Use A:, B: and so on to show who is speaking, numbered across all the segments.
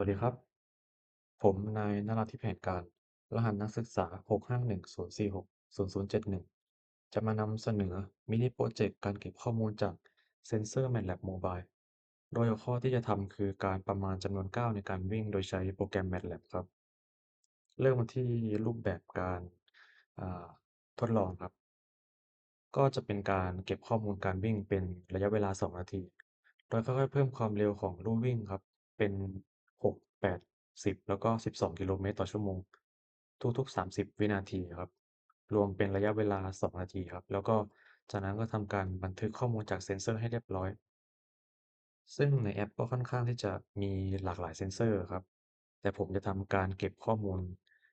A: สวัสดีครับ ผมนายนราธิปแผนการรหัสนักศึกษา 651046007จะมานำเสนอมินิโปรเจกต์การเก็บข้อมูลจากเซนเซอร์ MATLAB Mobile โดยหัวข้อที่จะทำคือการประมาณจำนวนก้าวในการวิ่งโดยใช้โปรแกรม MATLAB ครับ เริ่มกันที่รูปแบบการาทดลองครับ ก็จะเป็นการเก็บข้อมูลการวิ่งเป็นระยะเวลา 2 นาที โดยค่อยๆ เพิ่มความเร็วของลู่วิ่งครับ เป็น 6 8 10แล้วก็12กิโลเมตรต่อชั่วโมง ทุกๆ30วินาทีครับ รวมเป็นระยะเวลา2นาทีครับ แล้วก็จากนั้นก็ทำการบันทึกข้อมูลจากเซ็นเซอร์ให้เรียบร้อย ซึ่งในแอปก็ค่อนข้างที่จะมีหลากหลายเซ็นเซอร์ครับ แต่ผมจะทำการเก็บข้อมูล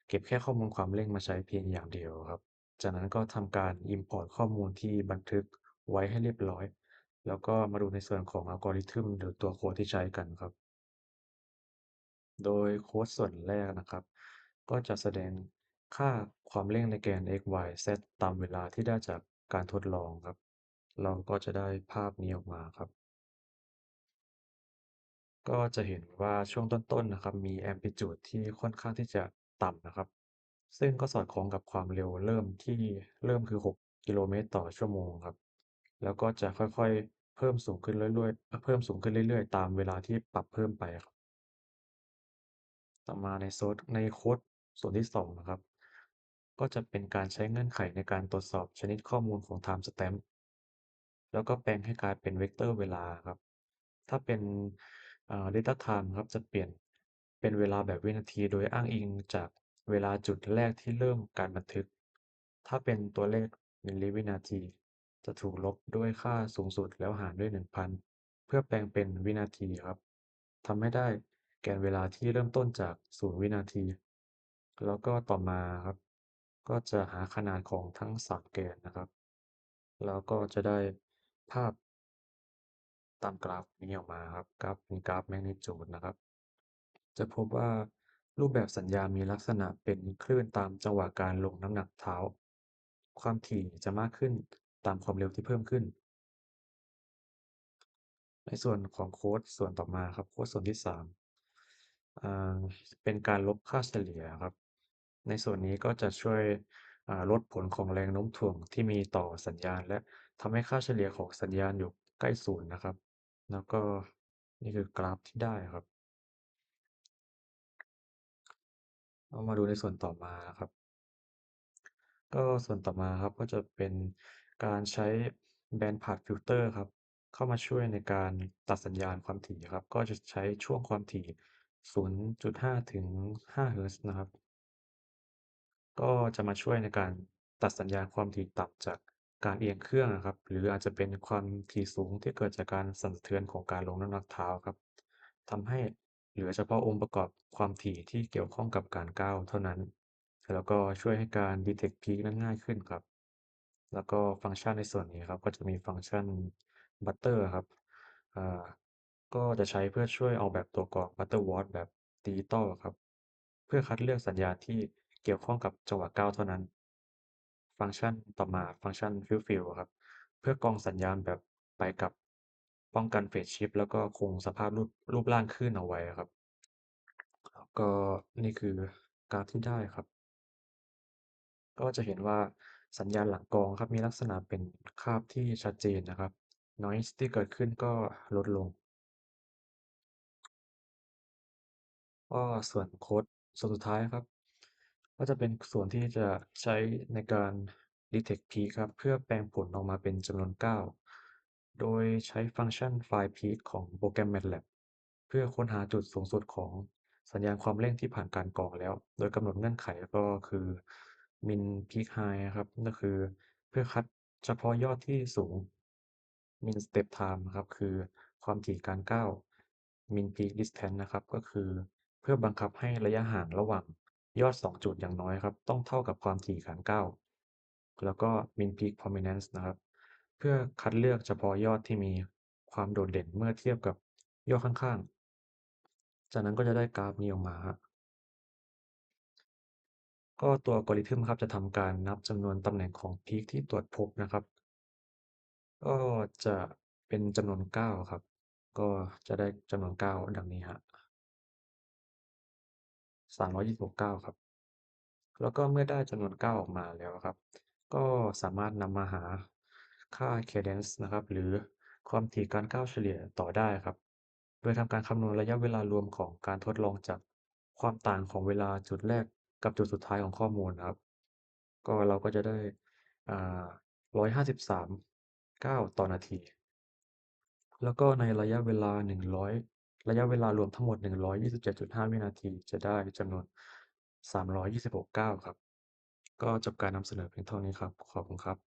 A: เก็บแค่ข้อมูลความเร่งมาใช้เพียงอย่างเดียวครับ จากนั้นก็ทำการ import ข้อมูลที่บันทึกไว้ให้เรียบร้อย แล้วก็มาดูในส่วนของ algorithm หรือตัวโค้ดที่ใช้กันครับ โดยโค้ดส่วนแรกนะครับ ก็จะแสดงค่าความเร่งในแกน x y z ตามเวลาที่ได้จากการทดลองครับ เราก็จะได้ภาพนี้ออกมาครับ ก็จะเห็นว่าช่วงต้นๆนะครับ มี amplitude ที่ค่อนข้างที่จะต่ำนะครับ ซึ่งก็สอดคล้องกับความเร็วเริ่มที่เริ่มคือ 6 กิโลเมตรต่อชั่วโมงครับ แล้วก็จะค่อยๆ เพิ่มสูงขึ้นเรื่อยๆ เพิ่มสูงขึ้นเรื่อยๆ ตามเวลาที่ปรับเพิ่มไปครับ ต่อมาในโซดในโคดส่วนที่2นะครับ ก็จะเป็นการใช้เงื่อนไขในการตรวจสอบชนิดข้อมูลของ timestamp แล้วก็แปลงให้กลายเป็นเวกเตอร์เวลาครับ ถ้าเป็น data time ครับจะเปลี่ยนเป็นเวลาแบบวินาทีโดยอ้างอิงจากเวลาจุดแรกที่เริ่มการบันทึก ถ้าเป็นตัวเลขมิลลิวินาที จะถูกลบด้วยค่าสูงสุดแล้วหารด้วย 1,000 เพื่อแปลงเป็นวินาทีครับทำให้ได้ กนเวลาที่เริ่มต้นจาก 0 วินาที แล้วก็ต่อมาครับ ก็จะหาขนาดของทั้ง 3 แกนนะครับ แล้วก็จะได้ภาพตามกราฟนี้ออกมาครับ กราฟเป็นกราฟ magnitude นะครับ จะพบว่ารูปแบบสัญญาณมีลักษณะเป็นคลื่นตามจังหวะการลงน้ำหนักเท้า ความถี่จะมากขึ้นตามความเร็วที่เพิ่มขึ้น ในส่วนของโค้ดส่วนต่อมาครับ โค้ดส่วนที่ 3 เป็นการลบค่าเฉลี่ยครับ ในส่วนนี้ก็จะช่วยลดผลของแรงโน้มถ่วงที่มีต่อสัญญาณ และทำให้ค่าเฉลี่ยของสัญญาณอยู่ใกล้ศูนย์นะครับ แล้วก็นี่คือกราฟที่ได้ครับเรามาดูในส่วนต่อมานะครับ ก็ส่วนต่อมาครับก็จะเป็นการใช้ Band Path Filter ครับ เข้ามาช่วยในการตัดสัญญาณความถี่ครับ ก็จะใช้ช่วงความถี่ 0.5ถึง5เฮิร์ตซ์นะครับ ก็จะมาช่วยในการตัดสัญญาณความถี่ต่ำจากการเอียงเครื่องอะครับ หรืออาจจะเป็นความถี่สูงที่เกิดจากการสั่นสะเทือนของการลงน้ำหนักเท้าครับทำให้เหลือเฉพาะองค์ประกอบความถี่ที่เกี่ยวข้องกับการก้าวเท่านั้น แล้วก็ช่วยให้การ detect peak นั้นง่ายขึ้นครับ แล้วก็ฟังก์ชันในส่วนนี้ครับ ก็จะมีฟังก์ชัน Butter ครับ ก็จะใช้เพื่อช่วยออกแบบตัวกรอง Butterworth แบบดิจิทัลอะครับ เพื่อคัดเลือกสัญญาณที่เกี่ยวข้องกับจังหวะก้าวเท่านั้น ฟังก์ชันต่อมาฟังก์ชัน Field Fill อะครับ เพื่อกรองสัญญาณแบบไปกลับ ป้องกัน Phase Shift แล้วก็คงสภาพรูปรูปร่างคลื่นเอาไว้อะครับ แล้วก็นี่คือกราฟที่ได้ครับ ก็จะเห็นว่าสัญญาณหลังกรองครับมีลักษณะเป็นคราบที่ชัดเจนนะครับ Noise ที่เกิดขึ้นก็ลดลง ก็ส่วนโค้ด ส่วนสุดท้ายครับ ก็จะเป็นส่วนที่จะใช้ในการ detect peak ครับ เพื่อแปลงผลออกมาเป็นจำนวนก้าโดยใช้ฟังก์ชัน find peak ของโปรแกรม MATLAB เพื่อค้นหาจุดสูงสุดของสัญญาณความเร่งที่ผ่านการกรองแล้ว โดยกำหนดเงื่อนไขก็คือ min peak high นะครับ ก็คือเพื่อคัดเฉพาะยอดที่สูง min step time นะครับ คือความถี่การก้าว min peak distance นะครับ ก็คือ พื่อบังคับให้ระยะห่างระหว่างยอด 2 จุดอย่างน้อยครับ ต้องเท่ากับความถี่การก้าวแล้วก็ min peak prominence นะครับ เพื่อคัดเลือกเฉพาะยอดที่มีความโดดเด่นเมื่อเทียบกับยอดข้างๆ จากนั้นก็จะได้กราฟนี้ออกมาก็ตัว algorithm ครับจะทำการนับจำนวนตำแหน่งของพีกที่ตรวจพบนะครับ ก็จะเป็นจำนวน 9 ครับ ก็จะได้จำนวน 9 ดังนี้ครับ 326ก้าครับ แล้วก็เมื่อได้จำนวนก้าออกมาแล้วครับ ก็สามารถนำมาหาค่า cadence นะครับ หรือความถี่การก้าวเฉลี่ยต่อได้ครับ โดยทำการคำนวณระยะเวลารวมของการทดลองจากความต่างของเวลาจุดแรกกับจุดสุดท้ายของข้อมูลครับ ก็เราก็จะได้อ่า153ก้าต่อนาที แล้วก็ในระยะเวลา100 ระยะเวลารวมทั้งหมด 127.5 วินาที จะได้จำนวน 326 ก้าวครับ ก็จบการนำเสนอเพียงเท่านี้ครับ ขอบคุณครับ